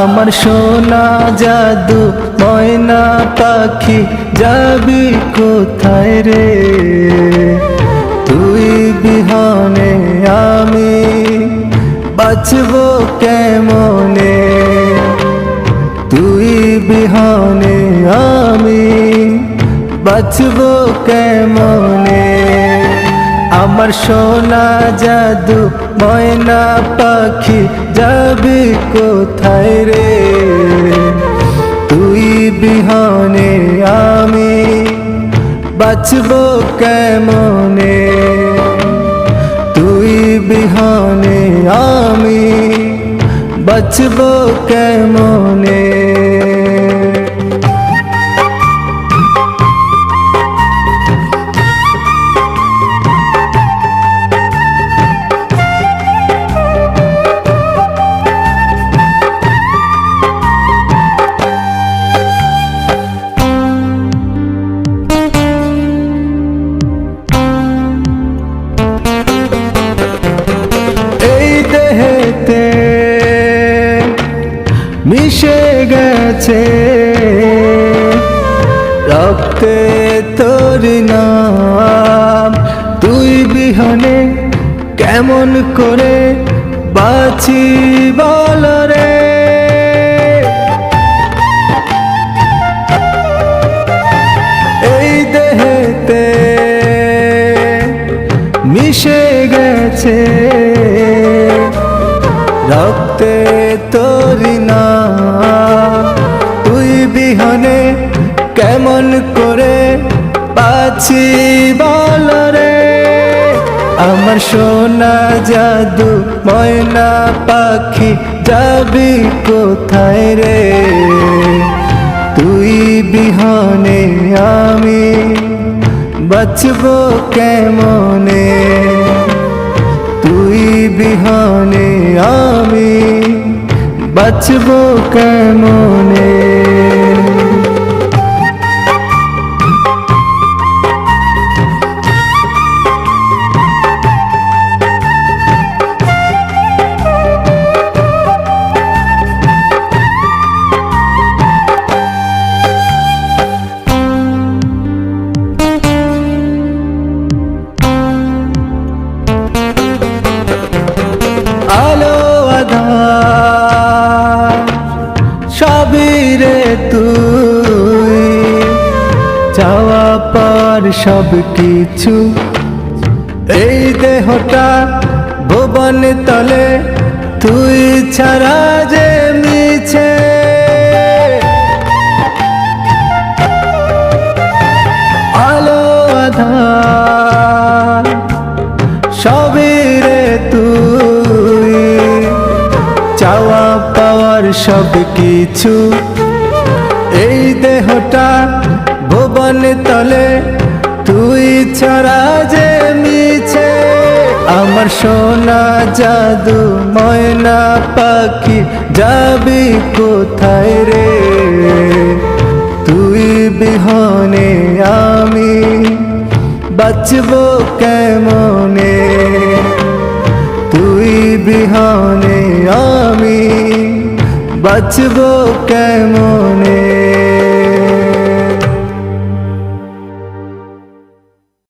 আমার সোনা জাদু, ময়না পাখি, যাবি কোথায় রে? তুই বিহনে আমি বাঁচব কেমনে? তুই বিহনে আমি বাঁচব কেমনে? আমার সোনা জাদু, ময়না পাখি যাবি কোথায় রে? তুই বিহনে আমি বাঁচব কেমনে? তুই বিহনে আমি বাঁচব কেমনে? মিশে গেছে। রক্তে তোর নাম। তুই বিহনে কেমন করে বাঁচি বল রে। এই দেহেতে মিশে গেছে। রক্তে তোরি কেমন করে পাচ্ছি বল রে। আমার সোনা জাদু, ময়না পাখি যাবি কোথায় রে? তুই বিহনে আমি বাঁচব কেমনে? তুই বিহনে আমি বাঁচব কেমনে? চাওয়া পার সব কিছু। এই দেহটা ভুবন তলে, তুই ছাড়া যে মিছে। আলো আধার, সবই রে তুই। চাওয়া পাওয়ার সব কিছু। এই দেহটা ভুবন তলে, তুই ছাড়া যে মিছে। আমার সোনা জাদু, ময়না পাখি, যাবি কোথায় রে? তুই বিহনে আমি বাঁচব কেমনে? তুই বিহনে আমি বাঁচব কেমন?